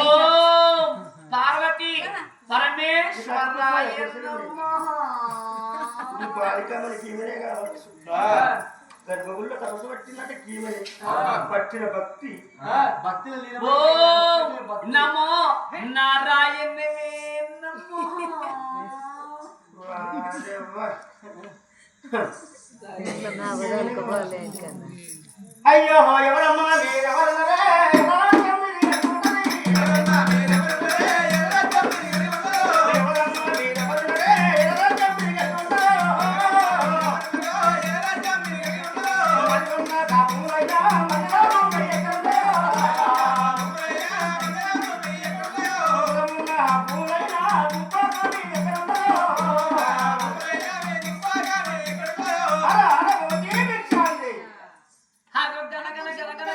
ఓం పార్వతి పరమేశ్వరాయ గర్భగుళ్ళో తపస్సు పట్టినట్టు కీమని పట్టిన భక్తి ఓం నమో నారాయణవే నమో అయ్యో ఎవరమ్మా? ఎవరమ్మా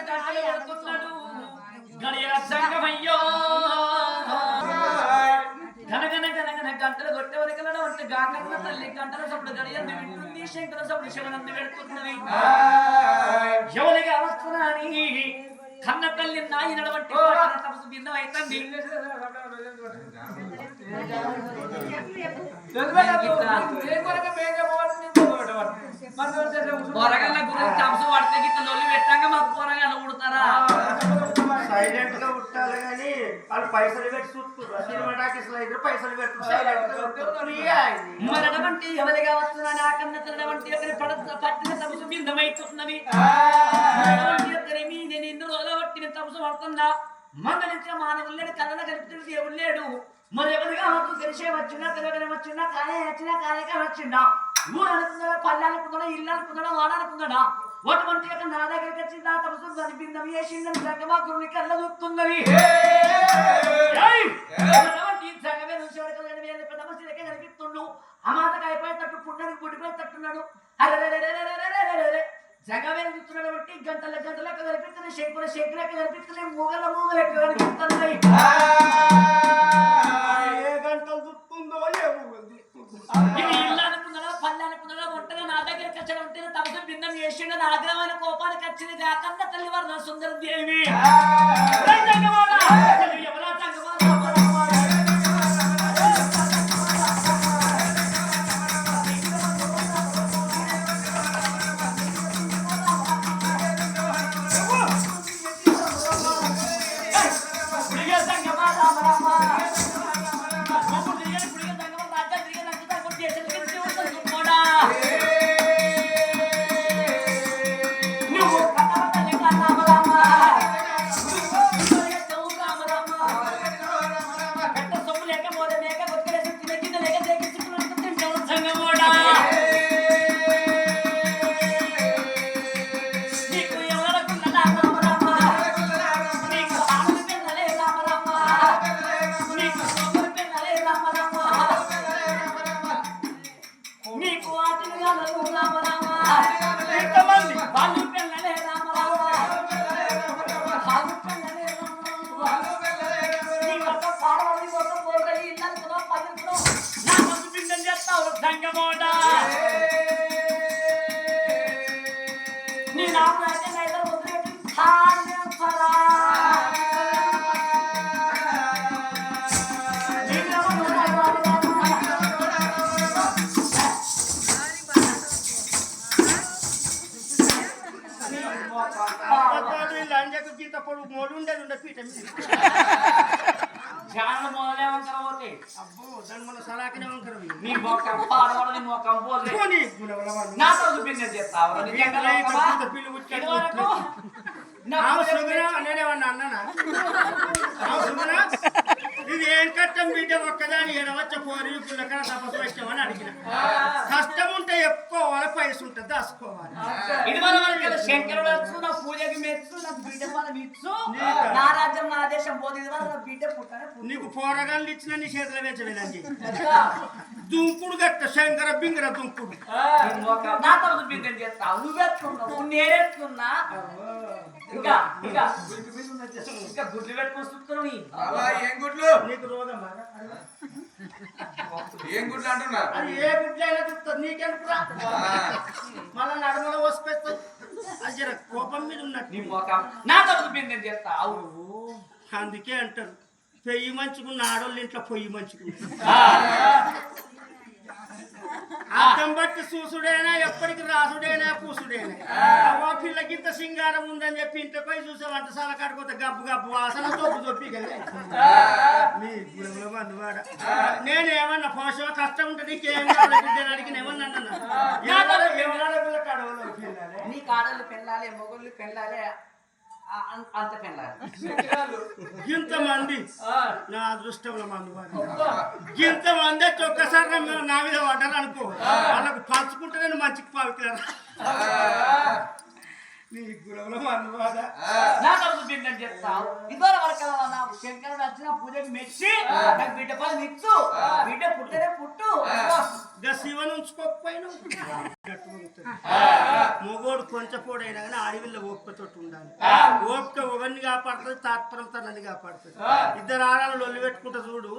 కట్టలు కొడుతున్నాడు గడియ సంగమయ్యో గనగన గనగన గంటలు కొట్టే వరకలను అంటే గాకన్న తల్లి గంటల సప్పుడు గడియందు వింటుంది శంకర సప్పుడు శివనందు పెడుతున్నది ఎవరికి అవస్థనా కన్న తల్లి నాయన వంటి తపస్సు భిన్నమైతుంది. ఎందుకంటే పొరగల్ల గురించి తపసు పడితే గిట్ల లొల్లి పెట్టంగా మాకు పొరగల్ల ఉడతారా సైలెంట్గా ఉంటారు కానీ వాళ్ళు పైసలు పెట్టి చూస్తున్నారు. సినిమా టాకీస్లో అయితే పైసలు పెట్టు సైలెంట్గా ఇది. మరడవంటి ఎవరిగా వస్తున్నాని ఆ కన్న పడ పట్టిన నేను ఇన్ని రోజులు పట్టిన తపసు పడుతున్నా మంగళించిన మానవులేడు కళ్ళ కలిపిన దేవుడు లేడు. మరి ఎవరిగా మాకు తెలిసే వచ్చినా తెలవని వచ్చినా కాలే వచ్చినా కాలేక వచ్చిండా ఊరు అనుకుందా పల్లె అనుకుందా ఇల్లు అనుకుందా వాడ అనుకుందా అటువంటి యొక్క నా దగ్గరికి వచ్చి నా తపస్సు చదివిందవి వేసిందని జగమా గురుని కళ్ళ చూస్తున్నవి జగమే కనిపిస్తుండు అమాతకు అయిపోయేటట్టు పుట్టని గుడిపోయేటట్టున్నాడు అరే జగమే చూస్తున్నాడు బట్టి గంటల గంటలకు కనిపిస్తున్నాయి శంకుల శంకులకు కనిపిస్తున్నాయి మూగల మూగలకు కనిపిస్తున్నాయి tiene. నమోట నీ నాకు అయితే వదిలేటి ఫలా లంజకు గీత పొడు మూడు ఉండేది ఉండే పీఠ మీ బొక్క నాకు నువ్వు కంపోజ్ నాతో చూపించని చెప్తావు నేనేమన్నా అన్నానా? ఇది ఏం కట్టం బిడ్డ ఒక్కదాని ఎడవచ్చ పోరి పుల్లకర తపస్సు వచ్చామని అడిగిన కష్టం ఉంటే చెప్పుకోవాలి పైసలు ఉంటే దాచుకోవాలి. ఇది మన వరకు శంకరుడు నా పూజకి మెచ్చు నా బిడ్డ మనం ఇచ్చు. నీకా? నా రాజ్యం నా దేశం పోతే ఇది వరకు బిడ్డ పుట్టనే పుట్టు. నీకు పోరగాళ్ళు ఇచ్చిన నీ చేతిలో వేచలేదండి? దుంకుడు గట్ట శంకర బింగర దుంకుడు. నీ మొక్కం నాతో చూపించే చెప్తావు నువ్వెత్తున్నావు నేనెత్తున్నా ఇంకా ఇంకా. ఇంకా ఇంకా గుడ్లు పెట్టుకొని నీ. ఏం గుడ్లు? నీకు రోగం బాగా? ఏం గుడ్లు అది ఏ గుడ్లైనా చూస్తుంది నీకెందుకురా? మళ్ళా నడుమల వసిపెస్తావు అది జర కోపం మీద నీ ఉన్నట్టు మొఖం. నా తరపు చేస్తా. అవును అందుకే అంటారు. పెయ్యి మంచుకున్న ఆడోళ్ళు ఇంట్లో పొయ్యి మంచుకున్న అర్థం బట్టి చూసుడైనా ఎప్పటికి రాసుడైనా పూసుడైనా అవ్వ పిల్లకింత సింగారం ఉందని చెప్పి ఇంత పోయి చూసే వంట సాల కడుకోతే గబ్బు గబ్బు వాసన తొప్పు తొప్పి కదా నేనేమన్నా పోషమ కష్టం ఉంటే నీకేం కావాలి? అడిగిన ఏమన్నా అన్నా ఎవరా- ఎవరా పిల్ల కడవలో పిల్లలే నీ కాడలు పెళ్ళాలి మొగుళ్ళు అం- అంత ఇంతమంది నా అదృష్టంలో మందు ఇంతమంది ఒక్కసారి నా- మీద పడ్డారు అనుకో వాళ్ళకు పంచుకుంటే నేను మంచికి పావుతాను నీ గుణంలో మందు వాడా నా తరపు బిందెని చేస్తావు ఇద్దరు వరకు నా శంకరుడు వచ్చిన పూజకి మెచ్చి నాకు బిడ్డ పని ఇచ్చు. బిడ్డ పుట్టనే పుట్టు. ఇంకా శివను ఉంచుకోకపోయినా మొగోడు కొంచెపోడైనా కానీ అడవిలో ఓపికతోటి ఉండాలి. ఓపిక ఒకరిని కాపాడుతుంది? తాత్పరం తనని కాపాడుతుంది. ఇద్దరు ఆడాలు లొల్లి పెట్టుకుంటా చూడు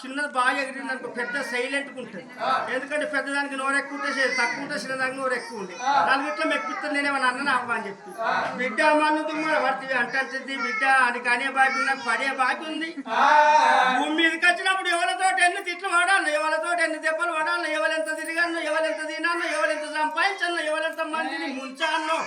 చిన్నది బాగా ఎగిరింది అనుకో పెద్ద సైలెంట్ ఉంటుంది. ఎందుకంటే పెద్దదానికి నోరు ఎక్కువ ఉంటే చే- తక్కువ ఉంటే చిన్నదానికి నోరు ఎక్కువ ఉంది నలుగు ఇట్లా మెప్పిస్తాను నేనేమన్నా అన్న అని చెప్పి. బిడ్డ మన్ను తుమ్మ పడుతుంది అంటుంది బిడ్డ అని కనే బాకీ ఉంది, నాకు పడే బాకీ ఉంది. భూమి మీదకి వచ్చినప్పుడు ఎవరితో ఎన్ని తిట్లు వాడాలి ఎవరితో ఎన్ని దెబ్బలు వాడాలి ఎవరెంత తిరిగాను ఎవరెంత తినాను ఎవరెంత సంపాదించాను ఎవరెంత మందిని ముంచాను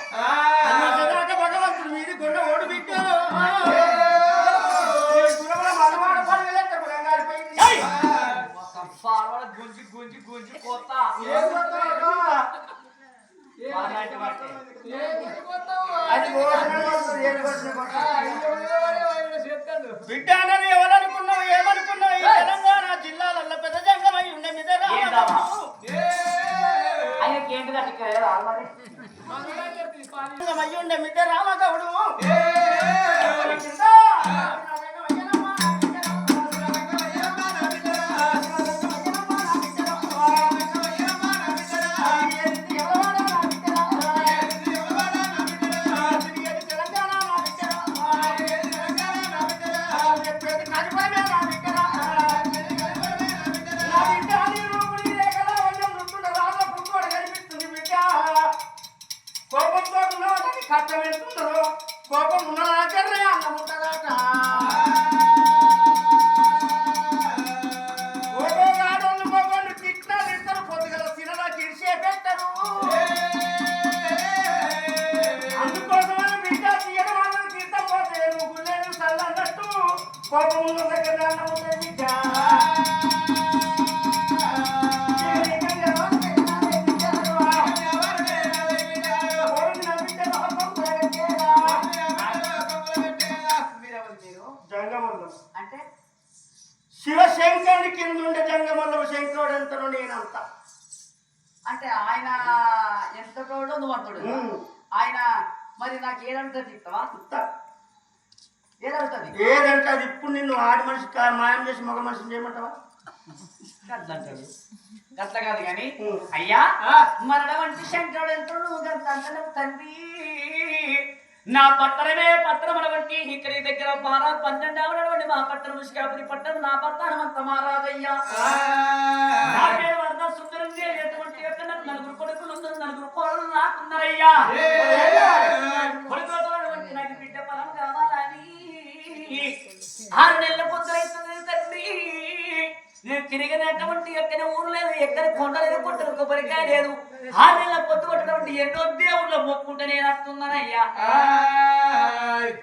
బిడ్డ కష్టం ఎంతుందో కోపం ఉన్నదాకనే శివశంకరుడి కింద ఉండే జంగమల్లం శంకరుడు ఎంత నేనంత. అంటే ఆయన ఎంత తోడో నువ్వు అంతడు. ఆయన మరి నాకు ఏదంటుంది ఇస్తావా? ఏదవుతుంది ఏదంటే అది? ఇప్పుడు నిన్ను ఆడి మనిషి మాయం చేసి మగ మనిషిని చేయమంటావా? గట్లంటాడు. గట్ల కాదు కానీ. అయ్యా మరణ వంటి శంకరుడు ఎంత నువ్వు తండ్రి. నా పట్టణమే పట్టణం వంటి ఇక్కడి దగ్గర పారా పన్నెండు అవనటువంటి మా పట్టణ ముషికాపురి పట్టణం. నా పట్టణం అంత మారాదయ్యా. నా పేరు వరద సుందరం ఎటువంటి యొక్క నాకు నలుగురు కొడుకులు ఉన్నారు నలుగురు కోడలు నాకున్నారయ్యా. కొడుకులతో వంటి నాకు బిడ్డ పొలం కావాలని. ఆరు నెలల పొద్దులైతుంది తండ్రి నేను తిరిగినటువంటి ఎక్కడ ఊరు లేదు. ఎక్కడ కొండ లేదు కొట్టలు కొబ్బరికాయ లేదు. ఆరు నెలల పొద్దు పట్టినటువంటి ఎన్నో దేవుళ్ళ మొక్కుంటే నేను వస్తున్నానయ్యా